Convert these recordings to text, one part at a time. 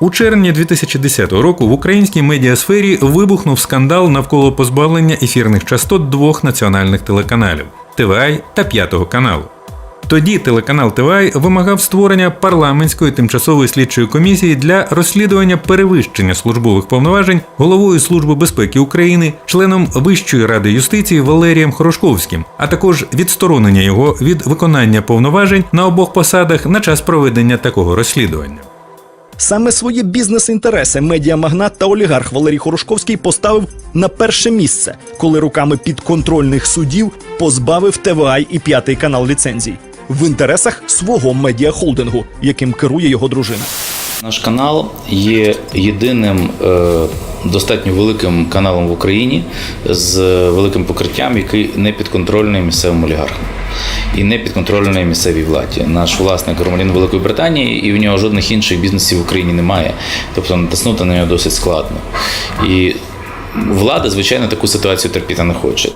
У червні 2010 року в українській медіасфері вибухнув скандал навколо позбавлення ефірних частот двох національних телеканалів ТВАЙ та п'ятого каналу. Тоді телеканал ТВАЙ вимагав створення парламентської тимчасової слідчої комісії для розслідування перевищення службових повноважень головою Служби безпеки України, членом Вищої ради юстиції Валерієм Хорошковським, а також відсторонення його від виконання повноважень на обох посадах на час проведення такого розслідування. Саме свої бізнес-інтереси медіамагнат та олігарх Валерій Хорошковський поставив на перше місце, коли руками підконтрольних судів позбавив ТВА і п'ятий канал ліцензій в інтересах свого медіахолдингу, яким керує його дружина. Наш канал є єдиним е, достатньо великим каналом в Україні з великим покриттям, який не підконтрольний місцевим олігархам і не підконтрольний місцевій владі. Наш власник громадянин Великої Британії, і в нього жодних інших бізнесів в Україні немає. Тобто натиснути на нього досить складно. І влада, звичайно, таку ситуацію терпіти не хоче.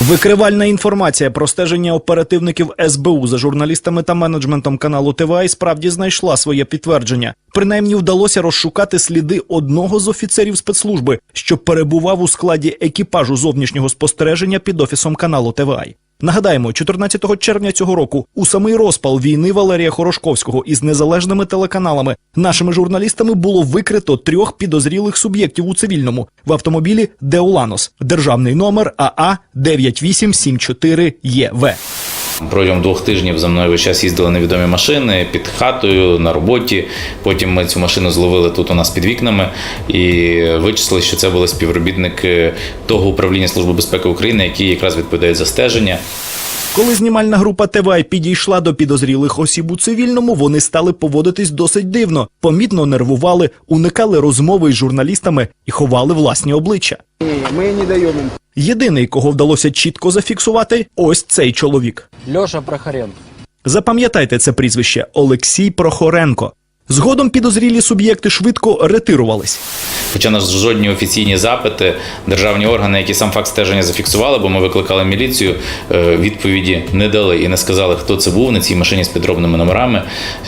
Викривальна інформація про стеження оперативників СБУ за журналістами та менеджментом каналу ТВА справді знайшла своє підтвердження. Принаймні вдалося розшукати сліди одного з офіцерів спецслужби, що перебував у складі екіпажу зовнішнього спостереження під офісом каналу ТВА. Нагадаємо, 14 червня цього року у самий розпал війни Валерія Хорошковського із незалежними телеканалами нашими журналістами було викрито трьох підозрілих суб'єктів у цивільному в автомобілі Деоланос, державний номер АА 9874 ЄВ. Протягом двох тижнів за мною весь час їздили невідомі машини під хатою на роботі. Потім ми цю машину зловили тут у нас під вікнами і вичислили, що це були співробітники того управління Служби безпеки України, які якраз відповідають за стеження. Коли знімальна група ТВА підійшла до підозрілих осіб у цивільному, вони стали поводитись досить дивно, помітно нервували, уникали розмови із журналістами і ховали власні обличчя. Мы не даем им. Єдиний, кого вдалося чітко зафіксувати, ось цей чоловік. Леша Прохоренко. Запам'ятайте це прізвище Олексій Прохоренко. Згодом підозрілі суб'єкти швидко ретирувались. Хоча на жодні офіційні запити державні органи, які сам факт стеження зафіксували, бо ми викликали міліцію, е, відповіді не дали і не сказали, хто це був на цій машині з підробними номерами,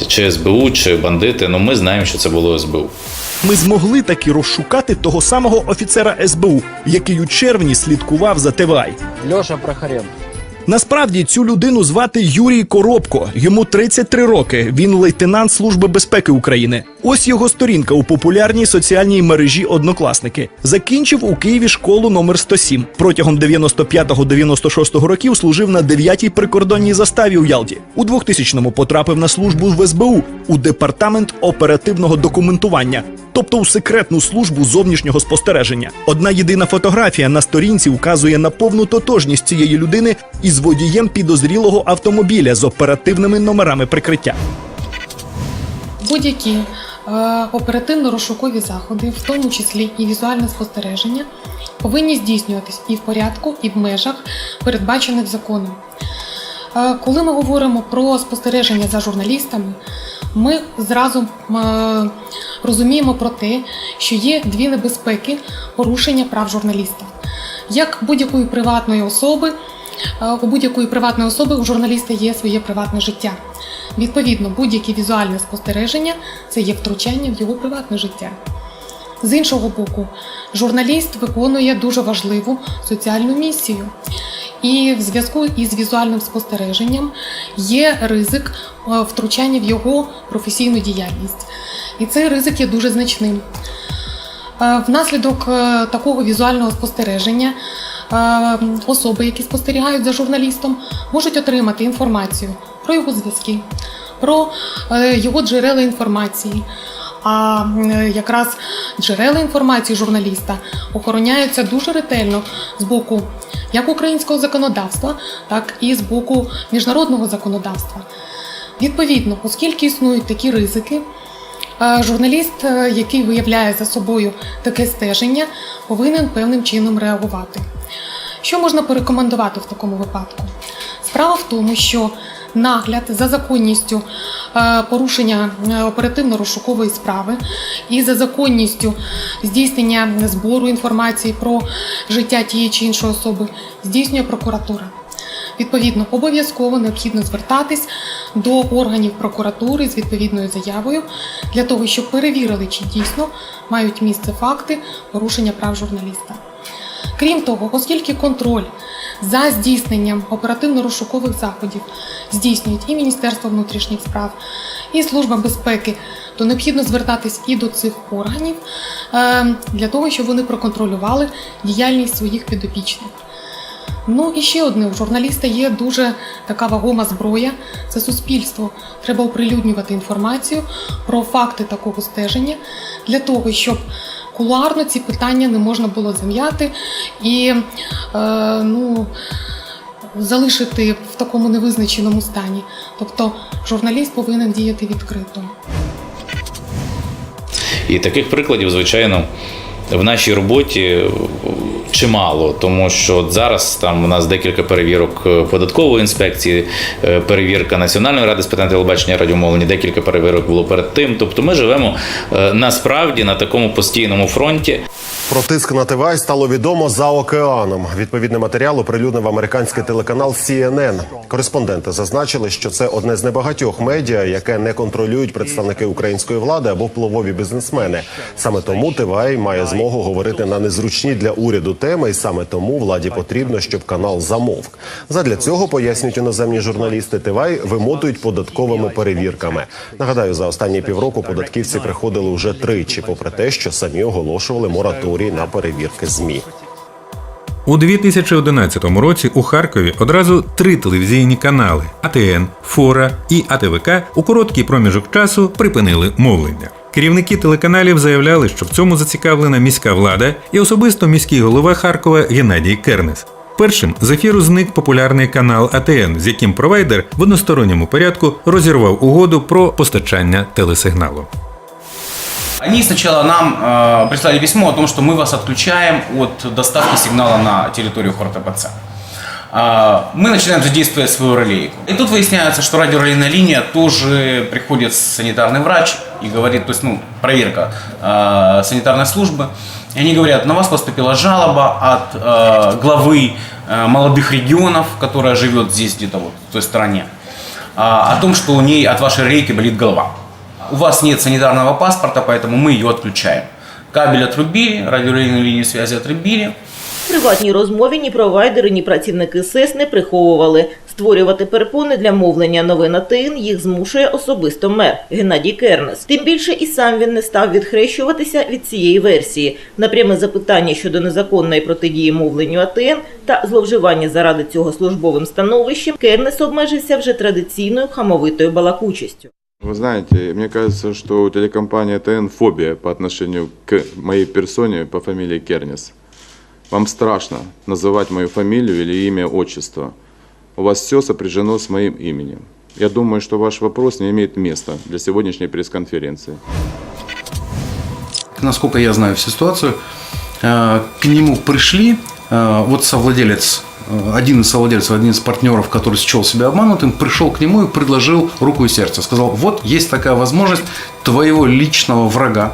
чи СБУ, чи бандити. Ну ми знаємо, що це було СБУ. Ми змогли таки розшукати того самого офіцера СБУ, який у червні слідкував за Тевай. Льоша Прохоренко. Насправді цю людину звати Юрій Коробко. Йому 33 роки. Він лейтенант Служби безпеки України. Ось його сторінка у популярній соціальній мережі Однокласники. Закінчив у Києві школу номер 107. Протягом 95-96 років служив на 9-й прикордонній заставі у Ялті. У 2000-му потрапив на службу в СБУ у департамент оперативного документування. Тобто у секретну службу зовнішнього спостереження. Одна єдина фотографія на сторінці вказує на повну тотожність цієї людини із водієм підозрілого автомобіля з оперативними номерами прикриття. Будь-які е, оперативно-розшукові заходи, в тому числі і візуальне спостереження, повинні здійснюватись і в порядку, і в межах, передбачених законом. Е, коли ми говоримо про спостереження за журналістами, ми зразу е, розуміємо про те, що є дві небезпеки порушення прав журналіста. Як будь-якої приватної особи, у будь-якої приватної особи у журналіста є своє приватне життя. Відповідно, будь-яке візуальне спостереження це є втручання в його приватне життя. З іншого боку, журналіст виконує дуже важливу соціальну місію. І в зв'язку із візуальним спостереженням є ризик е, втручання в його професійну діяльність. І цей ризик є дуже значним. Е, Внаслідок е, такого візуального спостереження е, особи, які спостерігають за журналістом, можуть отримати інформацію про його зв'язки, про е, його джерела інформації. А е, якраз джерела інформації журналіста охороняються дуже ретельно з боку як українського законодавства, так і з боку міжнародного законодавства. Відповідно, оскільки існують такі ризики, е, журналіст, е, який виявляє за собою таке стеження, повинен певним чином реагувати. Що можна порекомендувати в такому випадку? Справа в тому, що нагляд за законністю е, порушення е, оперативно-розшукової справи і за законністю здійснення збору інформації про життя тієї чи іншої особи здійснює прокуратура. Відповідно, обов'язково необхідно звертатись до органів прокуратури з відповідною заявою для того, щоб перевірили, чи дійсно мають місце факти порушення прав журналіста. Крім того, оскільки контроль за здійсненням оперативно-розшукових заходів здійснюють і Міністерство внутрішніх справ, і Служба безпеки, то необхідно звертатись і до цих органів е, для того, щоб вони проконтролювали діяльність своїх підопічних. Ну і ще одне, у журналіста є дуже така вагома зброя це суспільство. Треба оприлюднювати інформацію про факти такого стеження для того, щоб кулуарно ці питання не можна було зам'яти і е, ну, залишити в такому невизначеному стані. Тобто журналіст повинен діяти відкрито. І таких прикладів, звичайно, в нашій роботі чимало, тому що от зараз там у нас декілька перевірок е, податкової інспекції, е, перевірка Національної ради з питань телебачення радіомовлення, декілька перевірок було перед тим. Тобто ми живемо е, насправді на такому постійному фронті. Про тиск на ТВА стало відомо за океаном. Відповідний матеріал оприлюднив американський телеканал CNN. Кореспонденти зазначили, що це одне з небагатьох медіа, яке не контролюють представники української влади або впливові бізнесмени. Саме тому ТВА має змогу говорити на незручні для уряду теми, і саме тому владі потрібно, щоб канал замовк. Задля цього пояснюють іноземні журналісти. ТВА вимотують податковими перевірками. Нагадаю, за останні півроку податківці приходили вже тричі, попри те, що самі оголошували мораторій на перевірки змі. У 2011 році у Харкові одразу три телевізійні канали АТН, Фора і АТВК у короткий проміжок часу припинили мовлення. Керівники телеканалів заявляли, що в цьому зацікавлена міська влада і особисто міський голова Харкова Геннадій Кернес. Першим з ефіру зник популярний канал АТН, з яким провайдер в односторонньому порядку розірвав угоду про постачання телесигналу. Они сначала нам э, прислали письмо о том, что мы вас отключаем от доставки сигнала на территорию ХОРТПЦ. А, Мы начинаем задействовать свою релейку. И тут выясняется, что радиорелейная линия тоже приходит санитарный врач и говорит, то есть, ну, проверка э, санитарной службы. И они говорят, на вас поступила жалоба от э, главы э, молодых регионов, которая живет здесь где-то вот в той стране, а, о том, что у ней от вашей рейки болит голова. У вас нет санитарного паспорта, поэтому мы ее отключаем. Кабель отрубили, радиорелейную линию связи отрубили. Приватній розмові ні провайдери, ні працівники СЕС не приховували. Створювати перепони для мовлення новин АТН їх змушує особисто мер Геннадій Кернес. Тим більше і сам він не став відхрещуватися від цієї версії. На пряме запитання щодо незаконної протидії мовленню АТН та зловживання заради цього службовим становищем, Кернес обмежився вже традиційною хамовитою балакучістю. Вы знаете, мне кажется, что у телекомпании ТН фобия по отношению к моей персоне по фамилии Кернес. Вам страшно называть мою фамилию или имя, отчество. У вас все сопряжено с моим именем. Я думаю, что ваш вопрос не имеет места для сегодняшней пресс-конференции. насколько я знаю ситуацию, э, к нему пришли, э, вот совладелец, один из совладельцев, один из партнеров, который счел себя обманутым, пришел к нему и предложил руку и сердце. Сказал, вот есть такая возможность твоего личного врага,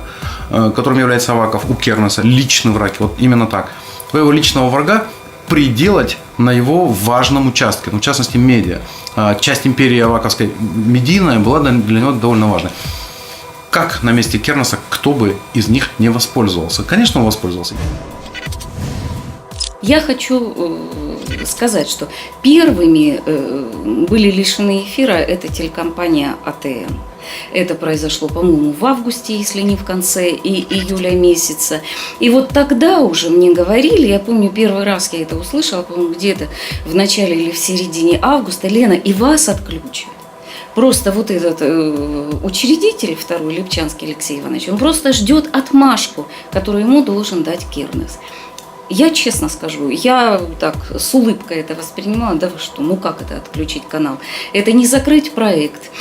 э, которым является Аваков у Кернеса, личный враг, вот именно так, твоего личного врага приделать на его важном участке, ну, в частности, медиа. А, Часть империи Аваковской медийная была для него довольно важной как на месте Кернеса кто бы из них не воспользовался? Конечно, он воспользовался. Я хочу э, сказать, что первыми э, были лишены эфира это телекомпания АТН. Это произошло, по-моему, в августе, если не в конце и июля месяца. И вот тогда уже мне говорили, я помню, первый раз я это услышала, по-моему, где-то в начале или в середине августа, Лена, и вас отключат. Просто вот этот э, учредитель, второй Липчанский Алексей Иванович, он просто ждет отмашку, которую ему должен дать Кернес. Я честно скажу, я так с улыбкой это воспринимала, да что, ну как это отключить канал? Это не закрыть проект,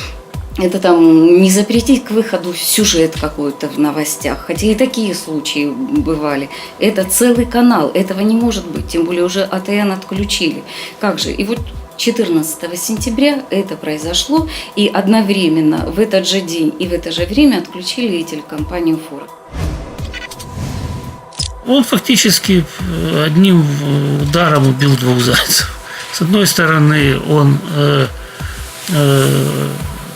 это там не запретить к выходу сюжет какой-то в новостях, хотя и такие случаи бывали. Это целый канал, этого не может быть, тем более уже АТН отключили. Как же? И вот 14 сентября это произошло, и одновременно в этот же день и в это же время отключили и телекомпанию «Фора». Он фактически э, одним э, ударом убил двух зайцев. С одной стороны, он э, э,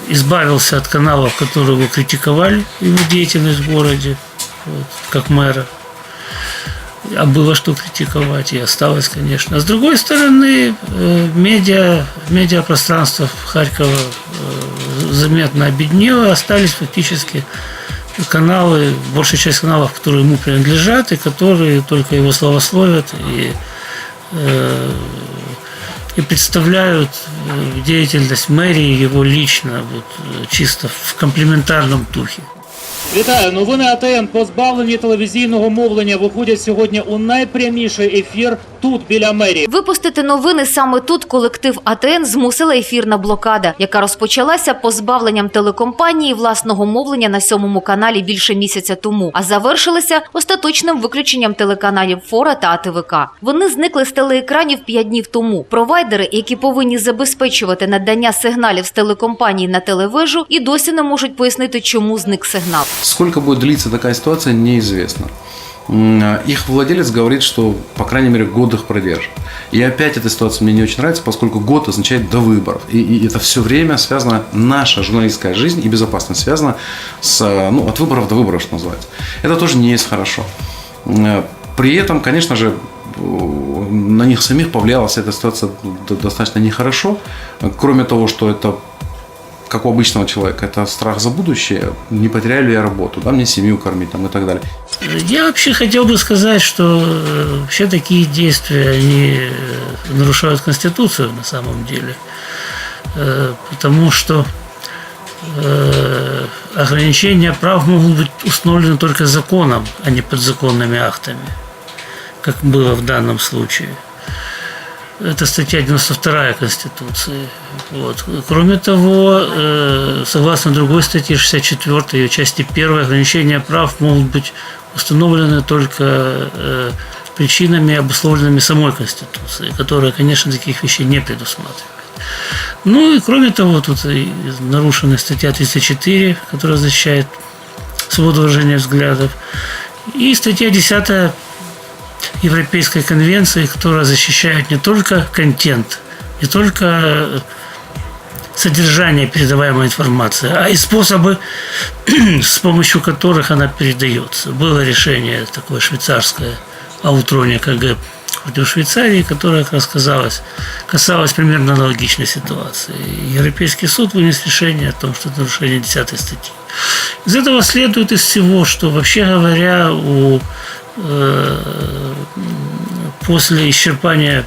избавился от каналов, которые его критиковали, его деятельность в городе, вот, как мэра. А было что критиковать, и осталось, конечно. А с другой стороны, э, медиа, медиапространство Харькова э, заметно обеднело, остались фактически каналы, большая часть каналов, которые ему принадлежат, и которые только его славословят и, э, и представляют э, деятельность мэрии его лично, вот, э, чисто в комплементарном духе. Вітаю! Новини АТН позбавлені телевізійного мовлення виходять сьогодні у найпряміший ефір тут біля мерії. Випустити новини саме тут колектив АТН змусила ефірна блокада, яка розпочалася позбавленням телекомпанії власного мовлення на сьомому каналі більше місяця тому, а завершилася остаточним виключенням телеканалів Фора та АТВК. Вони зникли з телеекранів п'ять днів тому. Провайдери, які повинні забезпечувати надання сигналів з телекомпанії на телевежу, і досі не можуть пояснити, чому зник сигнал. Сколько будет длиться такая ситуация, неизвестно. М, Их владелец говорит, что, по крайней мере, год их продержит. И опять эта ситуация мне не очень нравится, поскольку год означает до выборов. И, и это все время связано, наша журналистская жизнь и безопасность связана с, ну, от выборов до выборов, что называется. Это тоже не есть хорошо. М, При этом, конечно же, э, на них самих повлияла вся эта ситуация достаточно нехорошо. Кроме того, что это как у обычного человека, это страх за будущее, не потеряю ли я работу, да, мне семью кормить там, и так далее. Я вообще хотел бы сказать, что э, вообще такие действия, они э, нарушают Конституцию на самом деле. Э, Потому что ограничения прав могут быть установлены только законом, а не подзаконными актами, как было в данном случае. Это статья 92 Конституции. Вот. Кроме того, э, согласно другой статье 64 ее части 1, ограничения прав могут быть установлены только э, причинами, обусловленными самой Конституцией, которая, конечно, таких вещей не предусматривает. Ну и кроме того, тут нарушена статья 34, которая защищает свободу выражения взглядов, и статья 10 Европейской конвенции, которая защищает не только контент, не только э, содержание передаваемой информации, а и способы, с помощью которых она передается. Было решение такое швейцарское Аутроне КГ против Швейцарии, которое как касалось примерно аналогичной ситуации. Европейский суд вынес решение о том, что это нарушение 10 статьи. Из этого следует из всего, что вообще говоря, у после исчерпания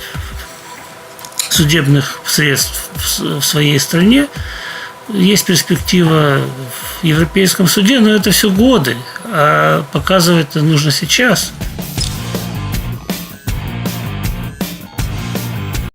судебных средств в своей стране есть перспектива в Европейском суде, но это все годы. А показывать нужно сейчас.